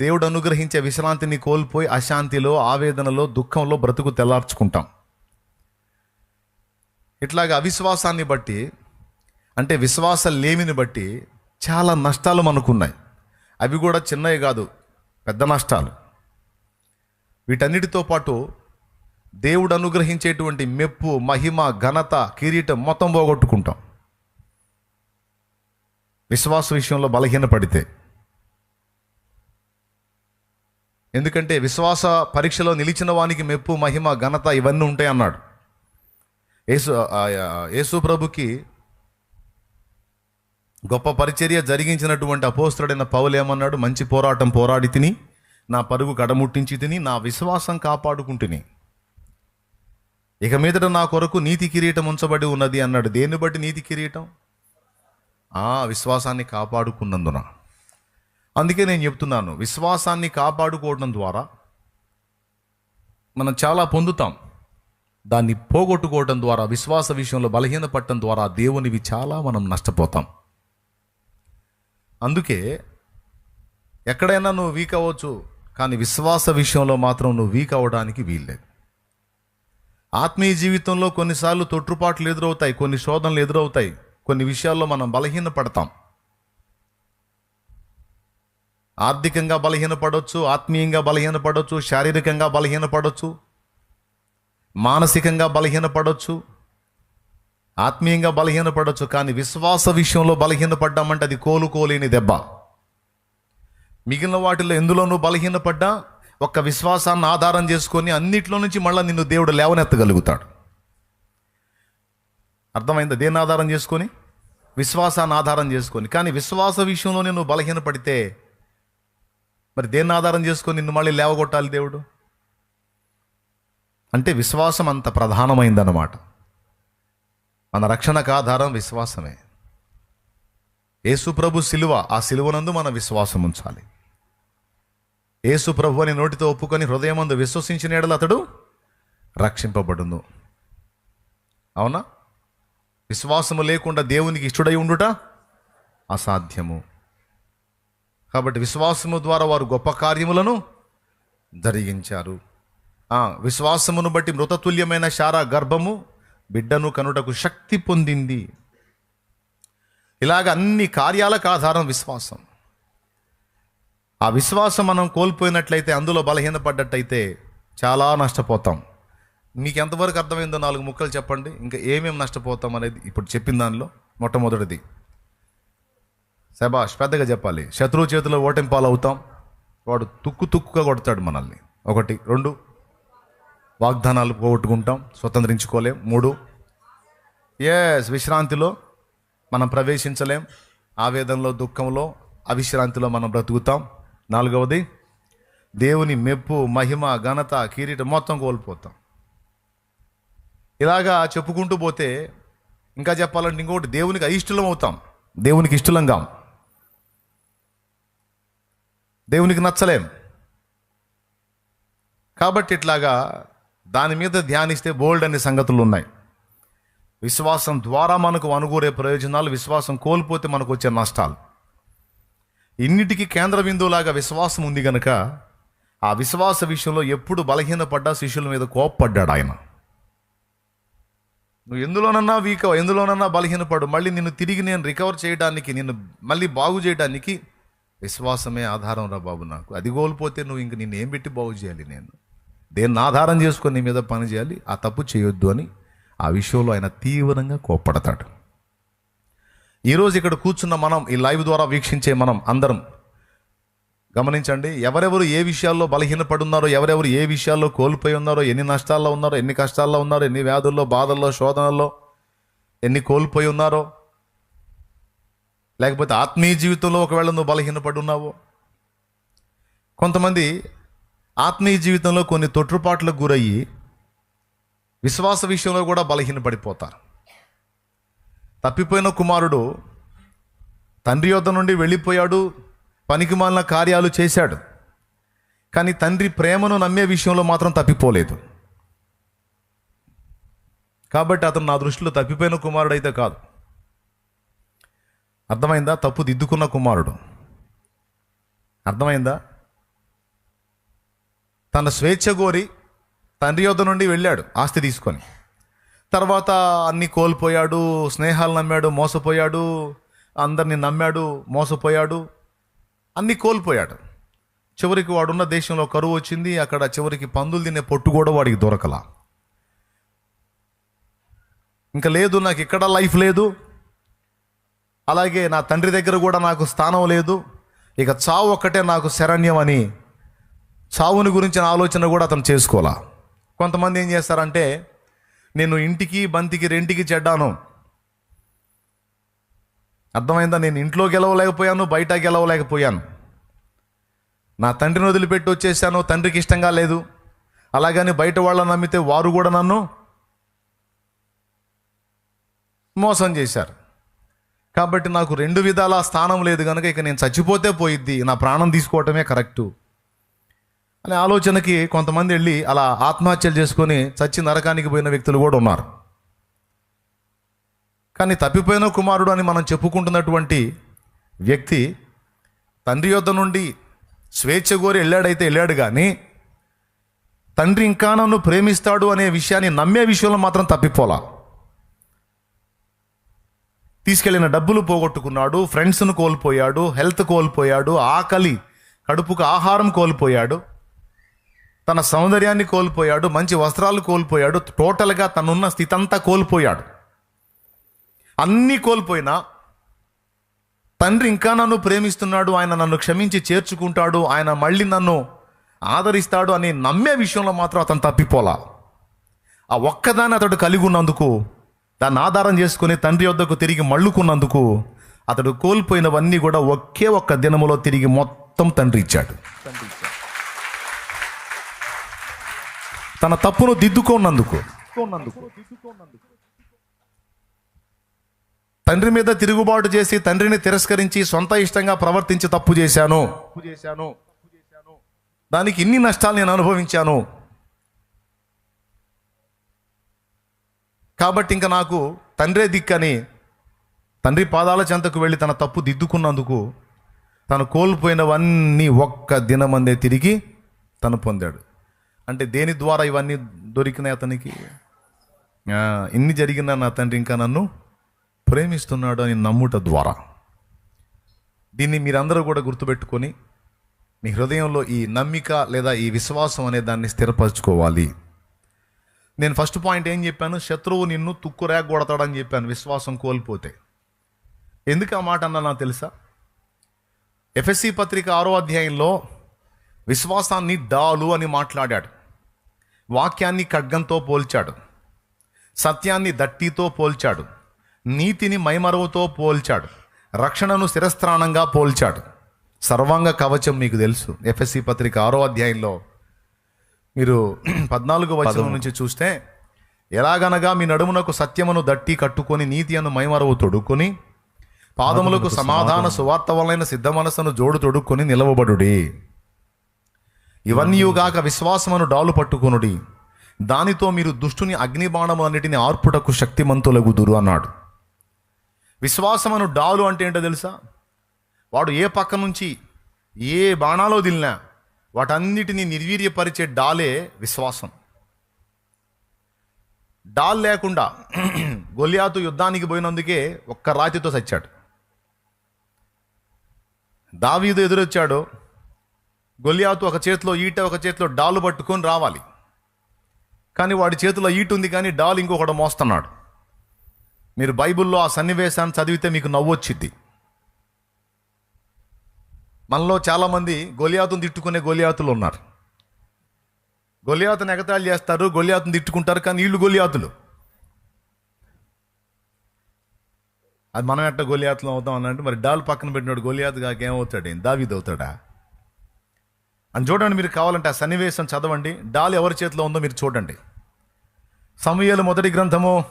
దేవుడు అనుగ్రహించే విశ్రాంతిని కోల్పోయి అశాంతిలో ఆవేదనలో దుఃఖంలో బ్రతుకు తెల్లార్చుకుంటాం. ఇట్లాగా అవిశ్వాసాన్ని బట్టి అంటే విశ్వాస లేమిని బట్టి చాలా నష్టాలు మనకున్నాయి. అవి కూడా చిన్నవి కాదు పెద్ద నష్టాలు. వీటన్నిటితో పాటు దేవుడు అనుగ్రహించేటువంటి మెప్పు మహిమ ఘనత కిరీటం మొత్తం పోగొట్టుకుంటాం. విశ్వాస విషయంలో బలహీనపడితే. ఎందుకంటే విశ్వాస పరీక్షలో నిలిచిన వానికి మెప్పు మహిమ ఘనత ఇవన్నీ ఉంటాయి అన్నాడు యేసు యేసు ప్రభుకి గొప్ప పరిచర్య జరిగించినటువంటి అపోస్తుడైన పౌలు ఏమన్నాడు? మంచి పోరాటం పోరాడి తిని నా పరుగు కడముట్టించి తిని నా విశ్వాసం కాపాడుకుంటుని ఇక మీదట నా కొరకు నీతి కిరీటం ఉంచబడి ఉన్నది అన్నాడు. దేన్ని బట్టి నీతి కిరీటం? ఆ విశ్వాసాన్ని కాపాడుకున్నందున. అందుకే నేను చెప్తున్నాను విశ్వాసాన్ని కాపాడుకోవడం ద్వారా మనం చాలా పొందుతాం. దాన్ని పోగొట్టుకోవడం ద్వారా విశ్వాస విషయంలో బలహీనపడటం ద్వారా దేవునివి చాలా మనం నష్టపోతాం. అందుకే ఎక్కడైనా నువ్వు వీక్ అవ్వచ్చు కానీ విశ్వాస విషయంలో మాత్రం నువ్వు వీక్ అవ్వడానికి వీల్లేదు. ఆత్మీయ జీవితంలో కొన్నిసార్లు తొట్టుపాట్లు ఎదురవుతాయి కొన్ని శోధనలు ఎదురవుతాయి కొన్ని విషయాల్లో మనం బలహీనపడతాం. ఆర్థికంగా బలహీనపడవచ్చు ఆత్మీయంగా బలహీనపడవచ్చు శారీరకంగా బలహీనపడవచ్చు మానసికంగా బలహీనపడవచ్చు ఆత్మీయంగా బలహీనపడవచ్చు కానీ విశ్వాస విషయంలో బలహీనపడ్డామంటే అది కోలుకోలేని దెబ్బ. మిగిలిన వాటిలో ఎందులోనూ బలహీనపడ్డా? ఒక్క విశ్వాసాన్ని ఆధారం చేసుకొని అన్నిట్లో నుంచి మళ్ళీ నిన్ను దేవుడు లేవనెత్తగలుగుతాడు. అర్థమైందా? దేన్ని ఆధారం చేసుకొని? విశ్వాసాన్ని ఆధారం చేసుకొని. కానీ విశ్వాస విషయంలో నువ్వు బలహీనపడితే మరి దేన్ని ఆధారం చేసుకొని నిన్ను మళ్ళీ లేవగొట్టాలి దేవుడు? అంటే విశ్వాసం అంత ప్రధానమైందన్నమాట. మన రక్షణకు ఆధారం విశ్వాసమే. యేసుప్రభు శిలువ సిలువ ఆ సిలువనందు మన విశ్వాసం ఉంచాలి. యేసుప్రభు అని నోటితో ఒప్పుకొని హృదయమందు విశ్వసించిన ఎడలు అతడు రక్షింపబడును. అవునా? విశ్వాసము లేకుండా దేవునికి ఇష్టడై ఉండుట అసాధ్యము. కాబట్టి విశ్వాసము ద్వారా వారు గొప్ప కార్యములను జరిగించారు. విశ్వాసమును బట్టి మృతతుల్యమైన శారా గర్భము బిడ్డను కనుటకు శక్తి పొందింది. ఇలాగ అన్ని కార్యాలకు ఆధారం విశ్వాసం. ఆ విశ్వాసం మనం కోల్పోయినట్లయితే అందులో బలహీనపడ్డట్టయితే చాలా నష్టపోతాం. మీకు ఎంతవరకు అర్థమైందో నాలుగు ముక్కలు చెప్పండి. ఇంకా ఏమేమి నష్టపోతాం అనేది ఇప్పుడు చెప్పిన దానిలో మొట్టమొదటిది. శబాష్ పెద్దగా చెప్పాలి. శత్రువు చేతిలో ఓటింపాలవుతాం వాడు తుక్కు తుక్కుగా కొడతాడు మనల్ని. ఒకటి. రెండు. వాగ్దానాలు పోగొట్టుకుంటాం. స్వతంత్రించుకోలేం. మూడు. ఎస్ విశ్రాంతిలో మనం ప్రవేశించలేం. ఆవేదనలో దుఃఖంలో అవిశ్రాంతిలో మనం బ్రతుకుతాం. నాలుగవది. దేవుని మెప్పు మహిమ ఘనత కిరీటం మొత్తం కోల్పోతాం. ఇలాగా చెప్పుకుంటూ పోతే ఇంకా చెప్పాలంటే ఇంకొకటి దేవునికి అయిష్టలం అవుతాం. దేవునికి ఇష్టలంగా. దేవునికి నచ్చలేం. కాబట్టి ఇట్లాగా దాని మీద ధ్యానిస్తే బోల్డ్ అనే సంగతులు ఉన్నాయి. విశ్వాసం ద్వారా మనకు అనుకూరే ప్రయోజనాలు విశ్వాసం కోల్పోతే మనకు వచ్చే నష్టాలు. ఇన్నిటికీ కేంద్ర బిందువులాగా విశ్వాసం ఉంది కనుక ఆ విశ్వాస విషయంలో ఎప్పుడు బలహీనపడ్డా శిష్యుల మీద కోప్పడ్డాడు ఆయన. నువ్వు ఎందులోనన్నా వీక్ ఎందులోనన్నా బలహీనపడు మళ్ళీ నిన్ను తిరిగి నేను రికవర్ చేయడానికి నిన్ను మళ్ళీ బాగు చేయడానికి విశ్వాసమే ఆధారం రా బాబు నాకు. అది కోల్పోతే నువ్వు ఇంక నేను ఏం పెట్టి బాగు చేయాలి నేను? దేన్ని ఆధారం చేసుకొని నీ మీద పని చేయాలి? ఆ తప్పు చేయొద్దు అని ఆ విషయంలో ఆయన తీవ్రంగా కోప్పడతాడు. ఈరోజు ఇక్కడ కూర్చున్న మనం ఈ లైవ్ ద్వారా వీక్షించే మనం అందరం గమనించండి ఎవరెవరు ఏ విషయాల్లో బలహీనపడున్నారో ఎవరెవరు ఏ విషయాల్లో కోల్పోయి ఉన్నారో ఎన్ని నష్టాల్లో ఉన్నారో ఎన్ని కష్టాల్లో ఉన్నారో ఎన్ని వ్యాధుల్లో బాధల్లో శోధనల్లో ఎన్ని కోల్పోయి ఉన్నారో లేకపోతే ఆత్మీయ జీవితంలో ఒకవేళ నువ్వు బలహీనపడి ఉన్నావో? కొంతమంది ఆత్మీయ జీవితంలో కొన్ని తొట్టుపాట్లకు గురయ్యి విశ్వాస విషయంలో కూడా బలహీనపడిపోతారు. తప్పిపోయిన కుమారుడు తండ్రి యొద్ద నుండి వెళ్ళిపోయాడు పనికిమాలిన కార్యాలు చేశాడు. కానీ తండ్రి ప్రేమను నమ్మే విషయంలో మాత్రం తప్పిపోలేదు. కాబట్టి అతను నా దృష్టిలో తప్పిపోయిన కుమారుడు అయితే కాదు. అర్థమైందా? తప్పు దిద్దుకున్న కుమారుడు. అర్థమైందా? తన స్వేచ్ఛ కోరి తండ్రి యొద్ద నుండి వెళ్ళాడు ఆస్తి తీసుకొని. తర్వాత అన్ని కోల్పోయాడు స్నేహాలు నమ్మాడు మోసపోయాడు అందరిని నమ్మాడు మోసపోయాడు అన్ని కోల్పోయాడు. చివరికి వాడున్న దేశంలో కరువు వచ్చింది అక్కడ చివరికి పందులు తినే పొట్టు కూడా వాడికి దొరకలా. ఇంకా లేదు నాకు ఇక్కడ లైఫ్ లేదు అలాగే నా తండ్రి దగ్గర కూడా నాకు స్థానం లేదు. ఇక చావు ఒక్కటే నాకు శరణ్యం అని చావుని గురించిన ఆలోచన కూడా అతను చేసుకోవాలా కొంతమంది ఏం చేస్తారంటే నేను ఇంటికి బంతికి రెంటికి చెడ్డాను. అర్థమైందా? నేను ఇంట్లో గెలవలేకపోయాను బయట గెలవలేకపోయాను. నా తండ్రిని వదిలిపెట్టి వచ్చేసాను తండ్రికి ఇష్టంగా లేదు. అలాగని బయట వాళ్ళని నమ్మితే వారు కూడా నన్ను మోసం చేశారు. కాబట్టి నాకు రెండు విధాల స్థానం లేదు కనుక ఇక నేను చచ్చిపోతే పోయిద్ది. నా ప్రాణం తీసుకోవటమే కరెక్టు. అనే ఆలోచనకి కొంతమంది వెళ్ళి అలా ఆత్మహత్యలు చేసుకొని చచ్చి నరకానికి పోయిన వ్యక్తులు కూడా ఉన్నారు. కానీ తప్పిపోయిన కుమారుడు అని మనం చెప్పుకుంటున్నటువంటి వ్యక్తి తండ్రి యొద్ద నుండి స్వేచ్ఛ కోరి వెళ్ళాడైతే వెళ్ళాడు కానీ తండ్రి ఇంకా నన్ను ప్రేమిస్తాడు అనే విషయాన్ని నమ్మే విషయంలో మాత్రం తప్పిపోలా. తీసుకెళ్ళిన డబ్బులు పోగొట్టుకున్నాడు ఫ్రెండ్స్ను కోల్పోయాడు హెల్త్ కోల్పోయాడు ఆకలి కడుపుకు ఆహారం కోల్పోయాడు తన సౌందర్యాన్ని కోల్పోయాడు మంచి వస్త్రాలు కోల్పోయాడు టోటల్గా తనున్న స్థితి అంతా కోల్పోయాడు. అన్నీ కోల్పోయినా తండ్రి ఇంకా నన్ను ప్రేమిస్తున్నాడు ఆయన నన్ను క్షమించి చేర్చుకుంటాడు ఆయన మళ్ళీ నన్ను ఆదరిస్తాడు అని నమ్మే విషయంలో మాత్రం అతను తప్పిపోలా. ఆ ఒక్కదాన్ని అతడు కలిగి ఉన్నందుకు దాన్ని ఆధారం చేసుకుని తండ్రి వద్దకు తిరిగి మళ్ళుకున్నందుకు అతడు కోల్పోయినవన్నీ కూడా ఒకే ఒక్క దినములో తిరిగి మొత్తం తండ్రి ఇచ్చాడు. తన తప్పును దిద్దుకోనందుకు తండ్రి మీద తిరుగుబాటు చేసి తండ్రిని తిరస్కరించి సొంత ఇష్టంగా ప్రవర్తించి తప్పు చేశాను. చేశాను. దానికి ఇన్ని నష్టాలు నేను అనుభవించాను. కాబట్టి ఇంకా నాకు తండ్రే దిక్కని తండ్రి పాదాల చెంతకు వెళ్ళి తన తప్పు దిద్దుకున్నందుకు తను కోల్పోయినవన్నీ ఒక్క దినమందే తిరిగి తను పొందాడు. అంటే దేని ద్వారా ఇవన్నీ దొరికినాయి అతనికి? ఇన్ని జరిగినా నా తండ్రి ఇంకా నన్ను ప్రేమిస్తున్నాడు అని నమ్ముట ద్వారా. దీన్ని మీరందరూ కూడా గుర్తుపెట్టుకొని మీ హృదయంలో ఈ నమ్మిక లేదా ఈ విశ్వాసం అనే దాన్ని స్థిరపరచుకోవాలి. నేను ఫస్ట్ పాయింట్ ఏం చెప్పాను? శత్రువు నిన్ను తుక్కు రేగొడతాడని చెప్పాను. విశ్వాసం కోల్పోతే. ఎందుకు ఆ మాట అన్నా నాకు తెలుసా? ఎఫ్ఎస్సి పత్రిక ఆరో అధ్యాయంలో విశ్వాసాన్ని డాలు అని మాట్లాడాడు. వాక్యాన్ని ఖడ్గంతో పోల్చాడు. సత్యాన్ని దట్టితో పోల్చాడు. నీతిని మైమరువుతో పోల్చాడు. రక్షణను శిరస్త్రాణంగా పోల్చాడు. సర్వాంగ కవచం మీకు తెలుసు. ఎఫ్ఎస్సి పత్రిక ఆరో అధ్యాయంలో మీరు పద్నాలుగు వచనం నుంచి చూస్తే ఎలాగనగా మీ నడుమునకు సత్యమును దట్టి కట్టుకొని నీతి అను మైమరవు తొడుక్కొని పాదములకు సమాధాన సువార్త వలన సిద్ధ మనసును జోడు తొడుక్కొని నిలవబడుడి. ఇవన్నీయుగాక విశ్వాసమును డాలు పట్టుకొనుడి. దానితో మీరు దుష్టుని అగ్నిబాణములన్నిటిని ఆర్పుటకు శక్తిమంతులగుదురు అన్నాడు. విశ్వాసమును డాలు అంటే ఏంటో తెలుసా? వాడు ఏ పక్క నుంచి ఏ బాణాలో దిల్నా వాటన్నిటిని నిర్వీర్యపరిచే డాలే విశ్వాసం. డాల్ లేకుండా గొలియాతు యుద్ధానికి పోయినందుకే ఒక్క రాతితో చచ్చాడు దావీదు ఎదురొచ్చాడు. గొలియాతు ఒక చేతిలో ఈట ఒక చేతిలో డాలు పట్టుకొని రావాలి. కానీ వాడి చేతిలో ఈట ఉంది కానీ డాల్ ఇంకొకడు మోస్తున్నాడు. మీరు బైబిల్లో ఆ సన్నివేశాన్ని చదివితే మీకు నవ్వొచ్చిద్ది. మనలో చాలామంది గొలియాతును తిట్టుకునే గొలియాతులు ఉన్నారు. గొలియాతును ఎగతాళి చేస్తారు గొలియాతును తిట్టుకుంటారు కానీ వీళ్ళు గొలియాతులు. అది మనం ఎట్ట గొలియాతులు అవుతాం అనంటే మరి డాల్ పక్కన పెట్టినాడు గొలియాతు కాక ఏమవుతాడు? దావీద్ అవుతాడా? అని చూడండి మీరు కావాలంటే ఆ సన్నివేశం చదవండి. డాల్ ఎవరి చేతిలో ఉందో మీరు చూడండి. సమూహలు మొదటి గ్రంథము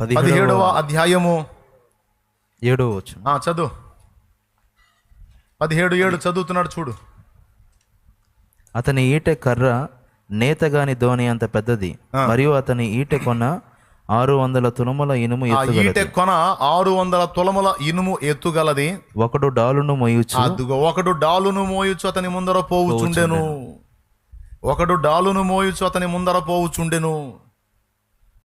పదిహేడవ అధ్యాయము. ఏడవ చదువు. పదిహేడు ఏడు చదువుతున్నాడు చూడు. అతని ఈటె కర్ర నేతగాని ధోని అంత పెద్దది. మరియు అతని ఈటె కొన ఆరు వందల తులముల ఇనుము ఈటె కొన ఆరు వందల తులముల ఇనుము ఎత్తుగలది. ఒకడు డాలును అదుగో ఒకడు డాలును మోయుచు అతని ముందర పోవుచుండెను. ఒకడు డాలును మోయుచు అతని ముందర పోవుచుండెను.